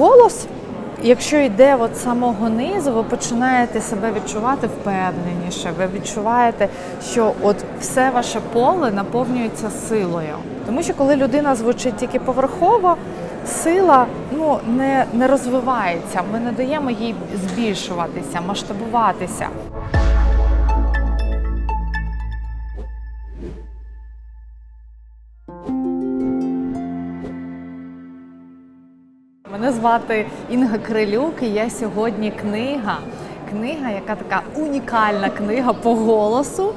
голос, якщо йде от самого низу, ви починаєте себе відчувати впевненіше. Ви відчуваєте, що от все ваше поле наповнюється силою. Тому що коли людина звучить тільки поверхово, сила ну не, не розвивається. Ми не даємо їй збільшуватися, масштабуватися. Звати Інга Крилюк, і я сьогодні книга. Книга, яка така унікальна книга по голосу.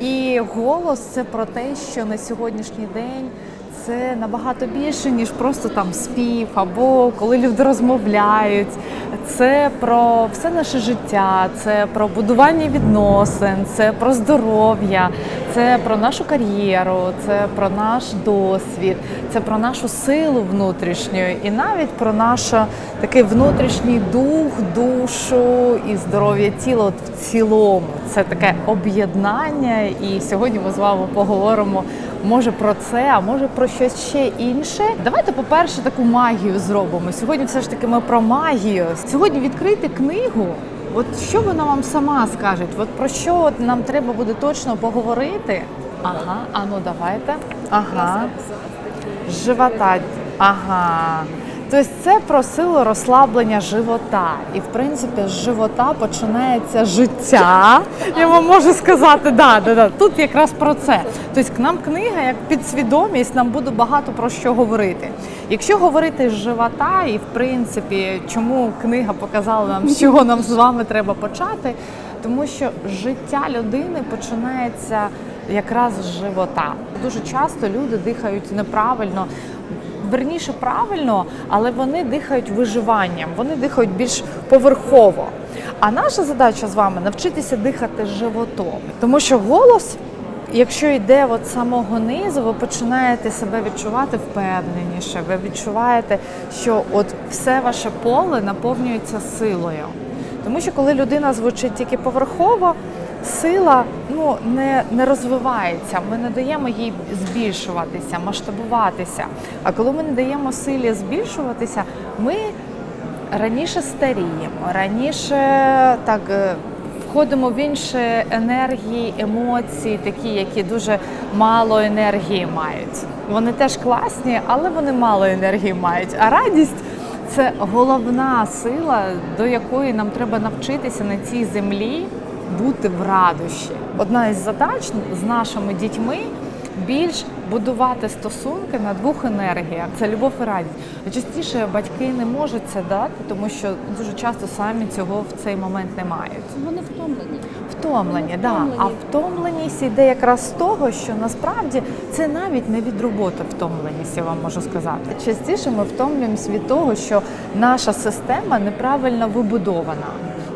І голос це про те, що на сьогоднішній день це набагато більше, ніж просто там спів, або коли люди розмовляють. Це про все наше життя, це про будування відносин, це про здоров'я, це про нашу кар'єру, це про наш досвід, це про нашу силу внутрішню і навіть про наш такий внутрішній дух, душу і здоров'я тіла от в цілому. Це таке об'єднання. І сьогодні ми з вами поговоримо може про це, а може про щось ще інше. Давайте, по-перше, таку магію зробимо. Сьогодні все ж таки ми про магію. Сьогодні відкрити книгу. От що вона вам сама скаже? От про що от нам треба буде точно поговорити? Ага, а ну давайте. Ага. Живота. Ага. Тобто це про силу розслаблення живота. І в принципі з живота починається життя. Я вам можу сказати, да, да, да. тут якраз про це. Тобто нам книга як підсвідомість, нам буде багато про що говорити. Якщо говорити з живота, і в принципі, чому книга показала нам, з чого нам з вами треба почати, тому що життя людини починається якраз з живота. Дуже часто люди дихають неправильно. Верніше правильно, але вони дихають виживанням, вони дихають більш поверхово. А наша задача з вами навчитися дихати животом, тому що голос, якщо йде от самого низу, ви починаєте себе відчувати впевненіше. Ви відчуваєте, що от все ваше поле наповнюється силою. Тому що коли людина звучить тільки поверхово, сила ну не, не розвивається. Ми не даємо їй збільшуватися, масштабуватися. А коли ми не даємо силі збільшуватися, ми раніше старіємо, раніше так е, входимо в інші енергії, емоції, такі, які дуже мало енергії мають. Вони теж класні, але вони мало енергії мають. А радість це головна сила, до якої нам треба навчитися на цій землі бути в радощі. Одна із задач з нашими дітьми більш будувати стосунки на двох енергіях це любов і радість. Частіше батьки не можуть це дати, тому що дуже часто самі цього в цей момент не мають. Вони втомлені. Втомлені, да. А втомленість йде якраз з того, що насправді це навіть не від роботи втомленість, я вам можу сказати. Частіше ми втомлюємося від того, що наша система неправильно вибудована.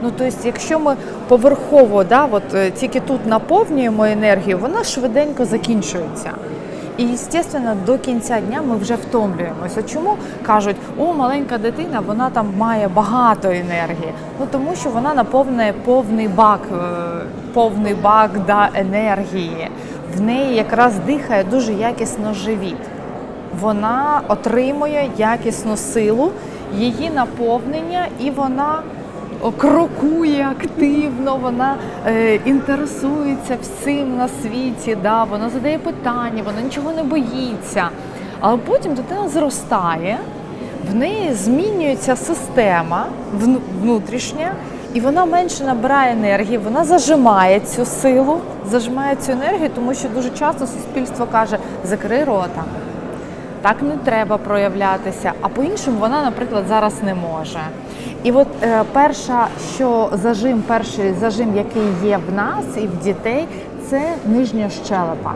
Ну, тобто, якщо ми поверхово, да, от е, тільки тут наповнюємо енергію, вона швиденько закінчується. І, звісно, до кінця дня ми вже втомлюємося. Чому кажуть, о, маленька дитина, вона там має багато енергії? Ну тому що вона наповнює повний бак, е, повний бак да, енергії. В неї якраз дихає дуже якісно живіт. Вона отримує якісну силу, її наповнення, і вона крокує активно, вона е, інтересується всім на світі, да, вона задає питання, вона нічого не боїться. Але потім дитина зростає, в неї змінюється система внутрішня, і вона менше набирає енергії, вона зажимає цю силу, зажимає цю енергію, тому що дуже часто суспільство каже: закрий рота. Так не треба проявлятися, а по-іншому вона, наприклад, зараз не може. І от е, перша, що зажим, перший зажим, який є в нас і в дітей, це нижня щелепа.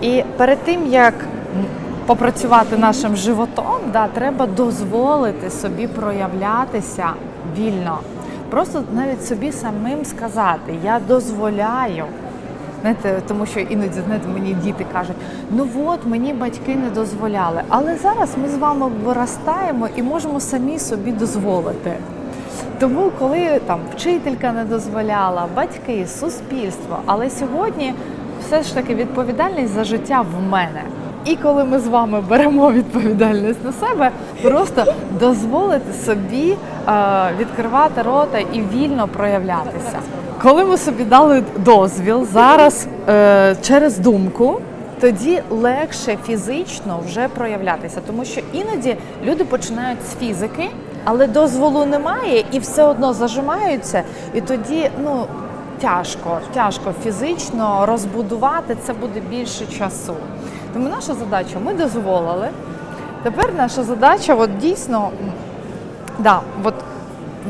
І перед тим як попрацювати нашим животом, да, треба дозволити собі проявлятися вільно. Просто навіть собі самим сказати Я дозволяю. Знаєте, тому що іноді знаєте, мені діти кажуть, ну от мені батьки не дозволяли. Але зараз ми з вами виростаємо і можемо самі собі дозволити. Тому, коли там вчителька не дозволяла, батьки, суспільство, але сьогодні все ж таки відповідальність за життя в мене. І коли ми з вами беремо відповідальність на себе, просто дозволити собі відкривати рота і вільно проявлятися. Коли ми собі дали дозвіл зараз е, через думку, тоді легше фізично вже проявлятися, тому що іноді люди починають з фізики, але дозволу немає і все одно зажимаються, і тоді ну тяжко, тяжко фізично розбудувати це буде більше часу. Тому наша задача ми дозволили. Тепер наша задача, от дійсно, да, от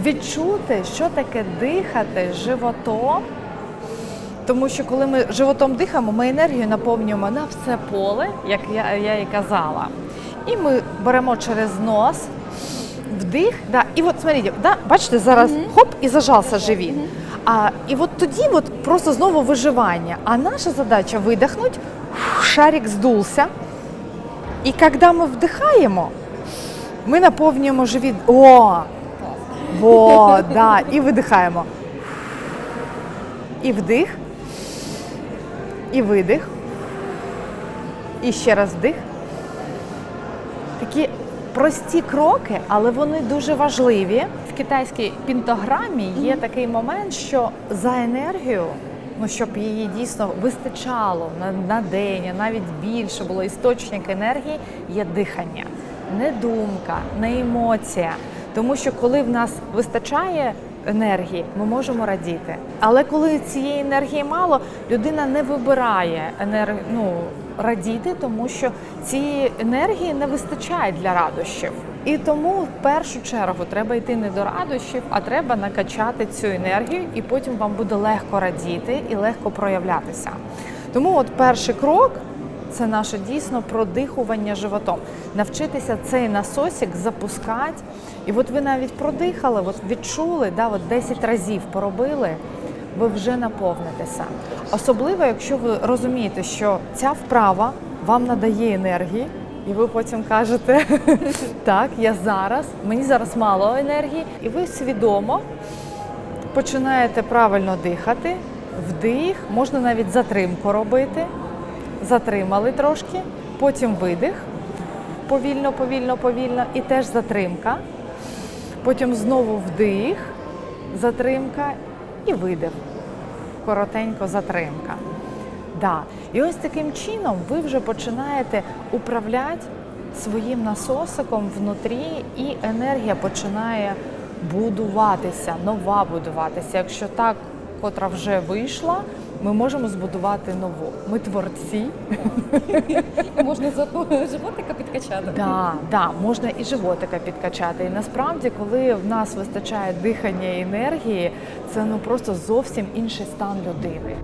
відчути, що таке дихати животом. Тому що коли ми животом дихаємо, ми енергію наповнюємо на все поле, як я, я і казала. І ми беремо через нос вдих. Да, і от смотрите, да, бачите, зараз хоп і зажався живіт. А, і от тоді от просто знову виживання. А наша задача видихнути, шарик здулся. І коли ми вдихаємо, ми наповнюємо живіт. О! Во, да, і видихаємо. І вдих, і видих. І ще раз вдих. Такі прості кроки, але вони дуже важливі. В китайській пінтограмі є такий момент, що за енергію, ну щоб її дійсно вистачало на, на день, а навіть більше було істочник енергії, є дихання, не думка, не емоція. Тому що коли в нас вистачає енергії, ми можемо радіти. Але коли цієї енергії мало, людина не вибирає енерг... ну, радіти, тому що цієї енергії не вистачає для радощів. І тому в першу чергу треба йти не до радощів, а треба накачати цю енергію, і потім вам буде легко радіти і легко проявлятися. Тому, от перший крок це наше дійсно продихування животом. Навчитися цей насосик запускати. І от ви навіть продихали, от відчули, да, от 10 разів поробили, ви вже наповнитеся. Особливо, якщо ви розумієте, що ця вправа вам надає енергії, і ви потім кажете, так, я зараз, мені зараз мало енергії, і ви свідомо починаєте правильно дихати, вдих, можна навіть затримку робити затримали трошки, потім видих, повільно, повільно, повільно, і теж затримка. Потім знову вдих, затримка і видих. Коротенько затримка. Да. І ось таким чином ви вже починаєте управляти своїм насосиком внутрі, і енергія починає будуватися, нова будуватися. Якщо так, котра вже вийшла, ми можемо збудувати нову. Ми творці. Можна животика підкачати. Да, да, можна і животика підкачати. І насправді, коли в нас вистачає дихання і енергії, це ну просто зовсім інший стан людини.